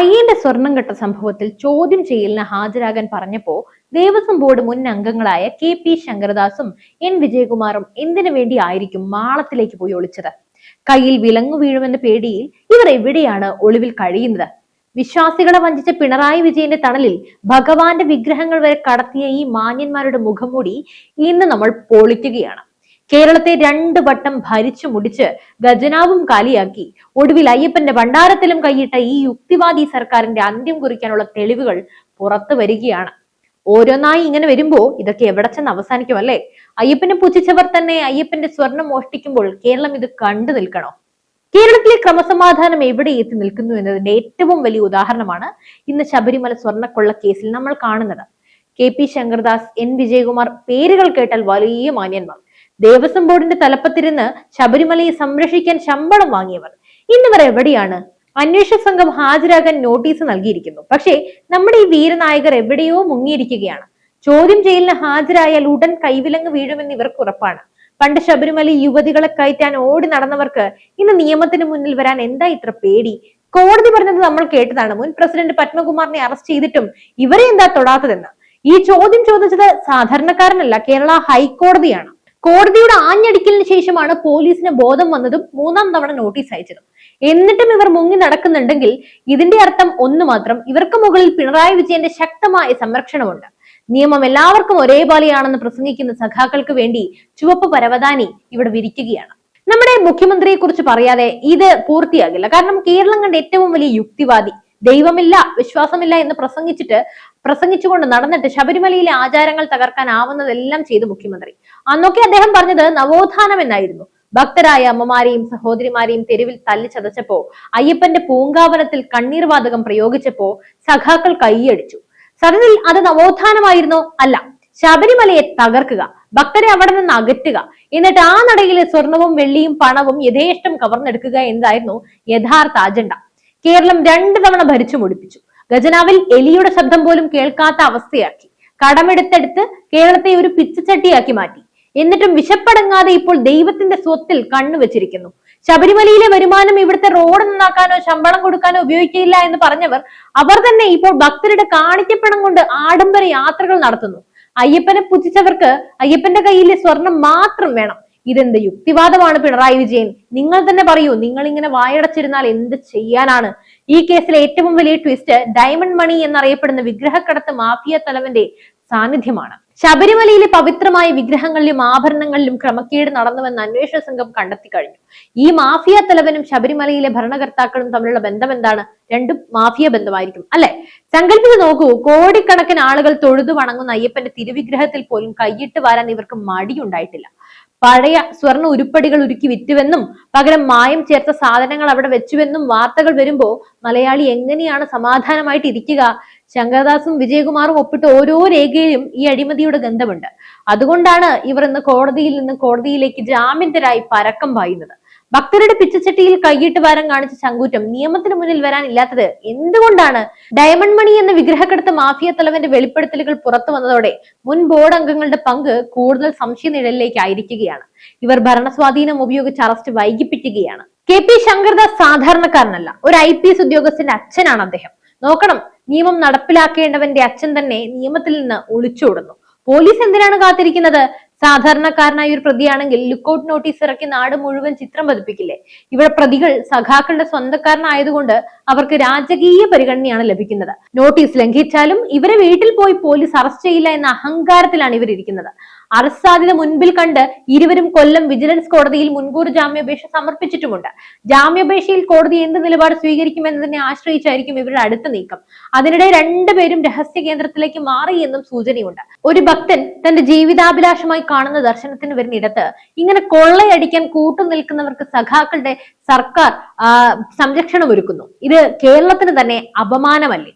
അയ്യന്റെ സ്വർണം കെട്ട സംഭവത്തിൽ ചോദ്യം ചെയ്യലിന് ഹാജരാകാൻ പറഞ്ഞപ്പോ ദേവസ്വം ബോർഡ് മുൻ അംഗങ്ങളായ കെ പി ശങ്കരദാസും എൻ വിജയകുമാറും എന്തിനു വേണ്ടി ആയിരിക്കും മാളത്തിലേക്ക് പോയി ഒളിച്ചത്? കയ്യിൽ വിലങ്ങു വീഴുമെന്ന പേടിയിൽ ഇവർ എവിടെയാണ് ഒളിവിൽ കഴിയുന്നത്? വിശ്വാസികളെ വഞ്ചിച്ച പിണറായി വിജയന്റെ തണലിൽ ഭഗവാന്റെ വിഗ്രഹങ്ങൾ വരെ കടത്തിയ ഈ മാന്യന്മാരുടെ മുഖം മുഖംമൂടി ഇന്ന് നമ്മൾ പൊളിക്കുകയാണ്. കേരളത്തെ രണ്ട് വട്ടം ഭരിച്ചു മുടിച്ച് ഖജനാവും കാലിയാക്കി. ഒടുവിൽ അയ്യപ്പന്റെ ഭണ്ഡാരത്തിലും കൈയിട്ട ഈ യുക്തിവാദി സർക്കാരിന്റെ അന്ത്യം കുറിക്കാനുള്ള തെളിവുകൾ പുറത്തു വരികയാണ്. ഓരോന്നായി ഇങ്ങനെ വരുമ്പോ ഇതൊക്കെ എവിടെ ചെന്ന് അവസാനിക്കും അല്ലേ? അയ്യപ്പനെ പുച്ഛിച്ചവർ തന്നെ അയ്യപ്പന്റെ സ്വർണം മോഷ്ടിക്കുമ്പോൾ കേരളം ഇത് കണ്ടു നിൽക്കണോ? കേരളത്തിലെ ക്രമസമാധാനം എവിടെ എത്തി നിൽക്കുന്നു എന്നതിന്റെ ഏറ്റവും വലിയ ഉദാഹരണമാണ് ഇന്ന് ശബരിമല സ്വർണക്കൊള്ള കേസിൽ നമ്മൾ കാണുന്നത്. K P Shankardas N Vijayakumar പേരുകൾ കേട്ടാൽ വലിയ മാന്യന്മാർ. ദേവസ്വം ബോർഡിന്റെ തലപ്പത്തിരുന്ന് ശബരിമലയെ സംരക്ഷിക്കാൻ ശമ്പളം വാങ്ങിയവർ. ഇന്നിവർ എവിടെയാണ്? അന്വേഷണ സംഘം ഹാജരാകാൻ നോട്ടീസ് നൽകിയിരിക്കുന്നു. പക്ഷേ നമ്മുടെ ഈ വീരനായകർ എവിടെയോ മുങ്ങിയിരിക്കുകയാണ്. ചോദ്യം ചെയ്യലിന് ഹാജരായാൽ ഉടൻ കൈവിലങ്ങ് വീഴുമെന്ന് ഇവർക്ക് ഉറപ്പാണ്. പണ്ട് ശബരിമല യുവതികളെ കയറ്റാൻ ഓടി നടന്നവർക്ക് ഇന്ന് നിയമത്തിന് മുന്നിൽ വരാൻ എന്താ ഇത്ര പേടി? കോടതി പറഞ്ഞത് നമ്മൾ കേട്ടതാണ്. മുൻ പ്രസിഡന്റ് പത്മകുമാറിനെ അറസ്റ്റ് ചെയ്തിട്ടും ഇവരെ എന്താ തൊടാത്തതെന്ന്. ഈ ചോദ്യം ചോദിച്ചത് സാധാരണക്കാരനല്ല കേരള ഹൈക്കോടതിയാണ്. കോടതിയുടെ ആഞ്ഞടിക്കലിന് ശേഷമാണ് പോലീസിന് ബോധം വന്നതും മൂന്നാം തവണ നോട്ടീസ് അയച്ചതും. എന്നിട്ടും ഇവർ മുങ്ങി നടക്കുന്നുണ്ടെങ്കിൽ ഇതിന്റെ അർത്ഥം ഒന്ന് മാത്രം ഇവർക്ക് മുകളിൽ പിണറായി വിജയന്റെ ശക്തമായ സംരക്ഷണമുണ്ട്. നിയമം എല്ലാവർക്കും ഒരേപോലെയാണെന്ന് പ്രസംഗിക്കുന്ന സഖാക്കൾക്ക് വേണ്ടി ചുവപ്പ് പരവതാനി ഇവിടെ വിരിക്കുകയാണ്. നമ്മുടെ മുഖ്യമന്ത്രിയെ കുറിച്ച് പറയാതെ ഇത് പൂർത്തിയാകില്ല. കാരണം കേരളം കണ്ട ഏറ്റവും വലിയ യുക്തിവാദി ദൈവമില്ല വിശ്വാസമില്ല എന്ന് പ്രസംഗിച്ചിട്ട് പ്രസംഗിച്ചുകൊണ്ട് നടന്നിട്ട് ശബരിമലയിലെ ആചാരങ്ങൾ തകർക്കാൻ തകർക്കാനാവുന്നതെല്ലാം ചെയ്തു മുഖ്യമന്ത്രി. അന്നൊക്കെ അദ്ദേഹം പറഞ്ഞത് നവോത്ഥാനം എന്നായിരുന്നു. ഭക്തരായ അമ്മമാരെയും സഹോദരിമാരെയും തെരുവിൽ തല്ലിച്ചതച്ചപ്പോ അയ്യപ്പന്റെ പൂങ്കാവനത്തിൽ കണ്ണീർ വാതകം പ്രയോഗിച്ചപ്പോ സഖാക്കൾ കൈയടിച്ചു. സദനിൽ അത് നവോത്ഥാനമായിരുന്നോ? അല്ല. ശബരിമലയെ തകർക്കുക ഭക്തരെ അവിടെ നിന്ന് അകറ്റുക എന്നിട്ട് ആ നടയിലെ സ്വർണവും വെള്ളിയും പണവും യഥേഷ്ടം കവർന്നെടുക്കുക എന്നതായിരുന്നു യഥാർത്ഥ അജണ്ട. കേരളം രണ്ടു തവണ ഭരിച്ചു മുടിപ്പിച്ചു. ഖജനാവിൽ എലിയുടെ ശബ്ദം പോലും കേൾക്കാത്ത അവസ്ഥയാക്കി. കടമെടുത്തെടുത്ത് കേരളത്തെ ഒരു പിച്ചച്ചട്ടിയാക്കി മാറ്റി. എന്നിട്ടും വിശപ്പടങ്ങാതെ ഇപ്പോൾ ദൈവത്തിന്റെ സ്വത്തിൽ കണ്ണുവെച്ചിരിക്കുന്നു ശബരിമലയിലെ വരുമാനം ഇവിടുത്തെ റോഡ് നന്നാക്കാനോ ശമ്പളം കൊടുക്കാനോ ഉപയോഗിക്കില്ല എന്ന് പറഞ്ഞവർ അവർ തന്നെ ഇപ്പോൾ ഭക്തരുടെ കാണിക്കപ്പണം കൊണ്ട് ആഡംബര യാത്രകൾ നടത്തുന്നു. അയ്യപ്പനെ പുച്ഛിച്ചവർക്ക് അയ്യപ്പന്റെ കയ്യിലെ സ്വർണം മാത്രം വേണം. ഇതെന്ത് യുക്തിവാദമാണ് പിണറായി വിജയൻ? നിങ്ങൾ തന്നെ പറയൂ നിങ്ങൾ ഇങ്ങനെ വായടച്ചിരുന്നാൽ എന്ത് ചെയ്യാനാണ്? ഈ കേസിലെ ഏറ്റവും വലിയ ട്വിസ്റ്റ് ഡയമണ്ട് മണി എന്നറിയപ്പെടുന്ന വിഗ്രഹക്കടത്ത് മാഫിയ തലവന്റെ സാന്നിധ്യമാണ്. ശബരിമലയിലെ പവിത്രമായ വിഗ്രഹങ്ങളിലും ആഭരണങ്ങളിലും ക്രമക്കേട് നടന്നുവെന്ന് അന്വേഷണ സംഘം കണ്ടെത്തി കഴിഞ്ഞു. ഈ മാഫിയ തലവനും ശബരിമലയിലെ ഭരണകർത്താക്കളും തമ്മിലുള്ള ബന്ധം എന്താണ് രണ്ടും മാഫിയ ബന്ധമായിരിക്കും അല്ലെ? സങ്കല്പിച്ച് നോക്കൂ കോടിക്കണക്കിന് ആളുകൾ തൊഴുതു വണങ്ങുന്ന അയ്യപ്പന്റെ തിരുവിഗ്രഹത്തിൽ പോലും കൈയിട്ട് വാരാൻ ഇവർക്ക് മടിയുണ്ടായിട്ടില്ല. പഴയ സ്വർണ ഉരുപ്പടികൾ ഉരുക്കി വിറ്റുവെന്നും പകരം മായം ചേർത്ത സാധനങ്ങൾ അവിടെ വെച്ചുവെന്നും വാർത്തകൾ വരുമ്പോൾ മലയാളി എങ്ങനെയാണ് സമാധാനമായിട്ട് ഇരിക്കുക? ശങ്കരദാസും വിജയകുമാറും ഒപ്പിട്ട് ഓരോ രേഖയിലും ഈ അഴിമതിയുടെ ഗന്ധമുണ്ട്. അതുകൊണ്ടാണ് ഇവർ ഇന്ന് കോടതിയിൽ നിന്ന് കോടതിയിലേക്ക് ജാമ്യന്തരായി പരക്കം പായുന്നത്. ഭക്തരുടെ പിച്ചച്ചട്ടിയിൽ കൈയിട്ട് വാരം കാണിച്ച ചങ്കൂറ്റം നിയമത്തിന് മുന്നിൽ വരാൻ വരാനില്ലാത്തത് എന്തുകൊണ്ടാണ്? ഡയമണ്ട് മണി എന്ന വിഗ്രഹക്കെടുത്ത മാഫിയ തലവന്റെ വെളിപ്പെടുത്തലുകൾ പുറത്തു വന്നതോടെ മുൻ ബോർഡ് അംഗങ്ങളുടെ പങ്ക് കൂടുതൽ സംശയ നിഴലിലേക്ക് ആയിരിക്കുകയാണ് ഇവർ ഭരണസ്വാധീനം ഉപയോഗിച്ച് അറസ്റ്റ് വൈകിപ്പിക്കുകയാണ്. കെ പി ശങ്കർദാസ് സാധാരണക്കാരനല്ല ഒരു ഐ പി എസ് ഉദ്യോഗസ്ഥന്റെ അച്ഛനാണ് അദ്ദേഹം. നോക്കണം നിയമം നടപ്പിലാക്കേണ്ടവന്റെ അച്ഛൻ തന്നെ നിയമത്തിൽ നിന്ന് ഒളിച്ചോടുന്നു. പോലീസ് എന്തിനാണ് കാത്തിരിക്കുന്നത്? സാധാരണക്കാരനായ ഒരു പ്രതിയാണെങ്കിൽ ലുക്കൌട്ട് നോട്ടീസ് ഇറക്കി നാട് മുഴുവൻ ചിത്രം പതിപ്പിക്കില്ലേ? ഇവിടെ പ്രതികൾ സഖാക്കളുടെ സ്വന്തക്കാരനായതുകൊണ്ട് അവർക്ക് രാജകീയ പരിഗണനയാണ് ലഭിക്കുന്നത്. നോട്ടീസ് ലംഘിച്ചാലും ഇവരെ വീട്ടിൽ പോയി പോലീസ് അറസ്റ്റ് ചെയ്യില്ല എന്ന അഹങ്കാരത്തിലാണ് ഇവർ ഇരിക്കുന്നത് അറസ്റ്റ് സാധ്യത മുൻപിൽ കണ്ട് ഇരുവരും കൊല്ലം വിജിലൻസ് കോടതിയിൽ മുൻകൂർ ജാമ്യാപേക്ഷ സമർപ്പിച്ചിട്ടുമുണ്ട്. ജാമ്യാപേക്ഷയിൽ കോടതി എന്ത് നിലപാട് സ്വീകരിക്കുമെന്നതിനെ ആശ്രയിച്ചായിരിക്കും ഇവരുടെ അടുത്ത നീക്കം. അതിനിടെ രണ്ടുപേരും രഹസ്യ കേന്ദ്രത്തിലേക്ക് മാറിയെന്നും സൂചനയുണ്ട്. ഒരു ഭക്തൻ തന്റെ ജീവിതാഭിലാഷമായി കാണുന്ന ദർശനത്തിന് വരുന്നിടത്ത് ഇങ്ങനെ കൊള്ളയടിക്കാൻ കൂട്ടു നിൽക്കുന്നവർക്ക് സഖാക്കളുടെ സർക്കാർ സംരക്ഷണം ഒരുക്കുന്നു. ഇത് കേരളത്തിന് തന്നെ അപമാനമല്ലേ?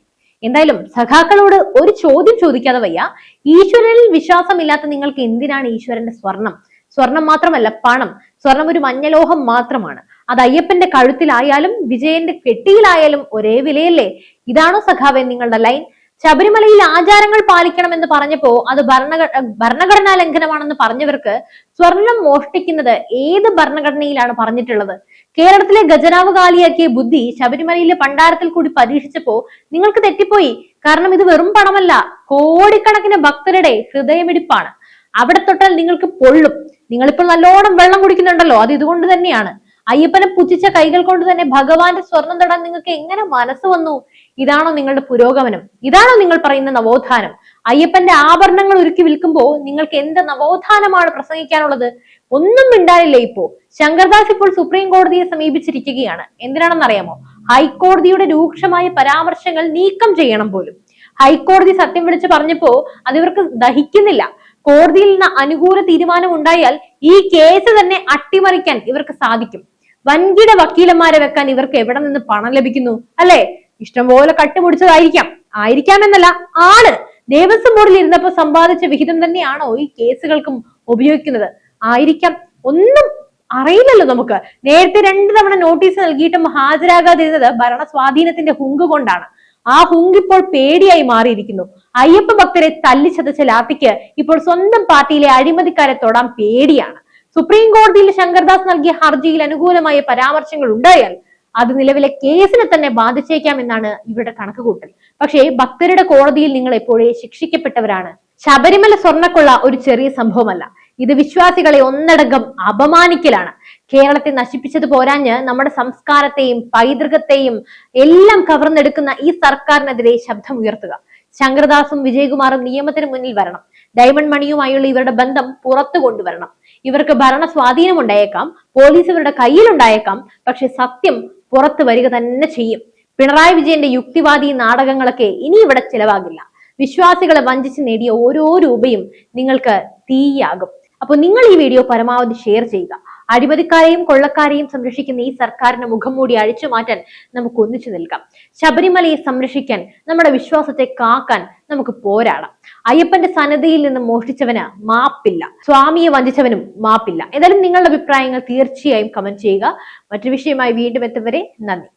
എന്തായാലും സഖാക്കളോട് ഒരു ചോദ്യം ചോദിക്കാതെ വയ്യ. ഈശ്വരനിൽ വിശ്വാസമില്ലാത്ത നിങ്ങൾക്ക് എന്തിനാണ് ഈശ്വരന്റെ സ്വർണം? സ്വർണം മാത്രമല്ല പണം. സ്വർണം ഒരു മഞ്ഞലോഹം മാത്രമാണ്. അത് അയ്യപ്പന്റെ കഴുത്തിലായാലും വിജയന്റെ കെട്ടിയിലായാലും ഒരേ വിലയല്ലേ? ഇതാണോ സഖാവെ നിങ്ങളുടെ ലൈൻ? ശബരിമലയിൽ ആചാരങ്ങൾ പാലിക്കണമെന്ന് പറഞ്ഞപ്പോ അത് ഭരണഘ ഭരണഘടനാ ലംഘനമാണെന്ന് പറഞ്ഞവർക്ക് സ്വർണം മോഷ്ടിക്കുന്നത് ഏത് ഭരണഘടനയിലാണ് പറഞ്ഞിട്ടുള്ളത്? കേരളത്തിലെ ഖജനാവ് കാലിയാക്കിയ ബുദ്ധി ശബരിമലയിലെ പണ്ടാരത്തിൽ കൂടി പരീക്ഷിച്ചപ്പോ നിങ്ങൾക്ക് തെറ്റിപ്പോയി. കാരണം ഇത് വെറും പണമല്ല കോടിക്കണക്കിന് ഭക്തരുടെ ഹൃദയമിടിപ്പാണ്. അവിടെ തൊട്ടാൽ നിങ്ങൾക്ക് പൊള്ളും. നിങ്ങളിപ്പോൾ നല്ലോണം വെള്ളം കുടിക്കുന്നുണ്ടല്ലോ അത് ഇതുകൊണ്ട് തന്നെയാണ്. അയ്യപ്പനെ പുച്ഛിച്ച കൈകൾ കൊണ്ട് തന്നെ ഭഗവാന്റെ സ്വർണം തൊടാൻ നിങ്ങൾക്ക് എങ്ങനെ മനസ്സ് വന്നു? ഇതാണോ നിങ്ങളുടെ പുരോഗമനം. ഇതാണോ നിങ്ങൾ പറയുന്ന നവോത്ഥാനം. അയ്യപ്പന്റെ ആഭരണങ്ങൾ ഒരുക്കി വിൽക്കുമ്പോൾ നിങ്ങൾക്ക് എന്ത് നവോത്ഥാനമാണ് പ്രസംഗിക്കാനുള്ളത്? ഒന്നും മിണ്ടാനില്ല ഇപ്പോ. ശങ്കർദാസ് ഇപ്പോൾ സുപ്രീം കോടതിയെ സമീപിച്ചിരിക്കുകയാണ്. എന്തിനാണെന്ന് അറിയാമോ ഹൈക്കോടതിയുടെ രൂക്ഷമായ പരാമർശങ്ങൾ നീക്കം ചെയ്യണം പോലും. ഹൈക്കോടതി സത്യം വിളിച്ച് പറഞ്ഞപ്പോ അത് ഇവർക്ക് ദഹിക്കുന്നില്ല. കോടതിയിൽ നിന്ന് അനുകൂല തീരുമാനം ഉണ്ടായാൽ ഈ കേസ് തന്നെ അട്ടിമറിക്കാൻ ഇവർക്ക് സാധിക്കും. വൻകിട വക്കീലന്മാരെ വെക്കാൻ ഇവർക്ക് എവിടെ നിന്ന് പണം ലഭിക്കുന്നു? അല്ലെ? ഇഷ്ടംപോലെ കട്ടുപിടിച്ചതായിരിക്കാം. ആയിരിക്കാമെന്നല്ല ആണ്. ദേവസ്വം ബോർഡിൽ ഇരുന്നപ്പോൾ സമ്പാദിച്ച വിഹിതം തന്നെയാണോ ഈ കേസുകൾക്കും ഉപയോഗിക്കുന്നത്? ആയിരിക്കാം. ഒന്നും അറിയില്ലല്ലോ നമുക്ക്. നേരത്തെ രണ്ട് തവണ നോട്ടീസ് നൽകിയിട്ടും ഹാജരാകാതിരുന്നത് ഭരണ സ്വാധീനത്തിന്റെ ഹുങ്ക് കൊണ്ടാണ്. ആ ഹുങ്ക് ഇപ്പോൾ പേടിയായി മാറിയിരിക്കുന്നു. അയ്യപ്പ ഭക്തരെ തല്ലിച്ചതച്ച ലാത്തിക്ക് ഇപ്പോൾ സ്വന്തം പാർട്ടിയിലെ അഴിമതിക്കാരെ തൊടാൻ പേടിയാണ്. സുപ്രീം കോടതിയിൽ ശങ്കർദാസ് നൽകിയ ഹർജിയിൽ അനുകൂലമായ പരാമർശങ്ങൾ ഉണ്ടായാൽ അത് നിലവിലെ കേസിനെ തന്നെ ബാധിച്ചേക്കാം എന്നാണ് ഇവരുടെ കണക്കുകൂട്ടൽ. പക്ഷേ ഭക്തരുടെ കോടതിയിൽ നിങ്ങൾ എപ്പോഴേ ശിക്ഷിക്കപ്പെട്ടവരാണ്? ശബരിമല സ്വർണക്കൊള്ള ഒരു ചെറിയ സംഭവമല്ല. ഇത് വിശ്വാസികളെ ഒന്നടങ്കം അപമാനിക്കലാണ്. കേരളത്തെ നശിപ്പിച്ചത് പോരാഞ്ഞ് നമ്മുടെ സംസ്കാരത്തെയും പൈതൃകത്തെയും എല്ലാം കവർന്നെടുക്കുന്ന ഈ സർക്കാരിനെതിരെ ശബ്ദം ഉയർത്തുക. ശങ്കരദാസും വിജയകുമാറും നിയമത്തിന് മുന്നിൽ വരണം. ഡയമണ്ട് മണിയുമായുള്ള ഇവരുടെ ബന്ധം പുറത്തു കൊണ്ടുവരണം. ഇവർക്ക് ഭരണ സ്വാധീനം ഉണ്ടായേക്കാം പോലീസ് ഇവരുടെ കയ്യിലുണ്ടായേക്കാം പക്ഷെ സത്യം പുറത്തു വരിക തന്നെ ചെയ്യും. പിണറായി വിജയന്റെ യുക്തിവാദി നാടകങ്ങളൊക്കെ ഇനി ഇവിടെ ചിലവാകില്ല. വിശ്വാസികളെ വഞ്ചിച്ച് നേടിയ ഓരോ രൂപയും നിങ്ങൾക്ക് തീയാകും. അപ്പോൾ നിങ്ങൾ ഈ വീഡിയോ പരമാവധി ഷെയർ ചെയ്യുക. അഴിമതിക്കാരെയും കൊള്ളക്കാരെയും സംരക്ഷിക്കുന്ന ഈ സർക്കാരിന്റെ മുഖം മൂടി അഴിച്ചു മാറ്റാൻ നമുക്ക് ഒന്നിച്ചു നിൽക്കാം. ശബരിമലയെ സംരക്ഷിക്കാൻ നമ്മുടെ വിശ്വാസത്തെ കാക്കാൻ നമുക്ക് പോരാടാം. അയ്യപ്പന്റെ സന്നദ്ധയിൽ നിന്ന് മോഷ്ടിച്ചവന് മാപ്പില്ല. സ്വാമിയെ വഞ്ചിച്ചവനും മാപ്പില്ല. എന്തായാലും നിങ്ങളുടെ അഭിപ്രായങ്ങൾ തീർച്ചയായും കമന്റ് ചെയ്യുക. മറ്റു വിഷയമായി വീണ്ടും എത്തുവരെ നന്ദി.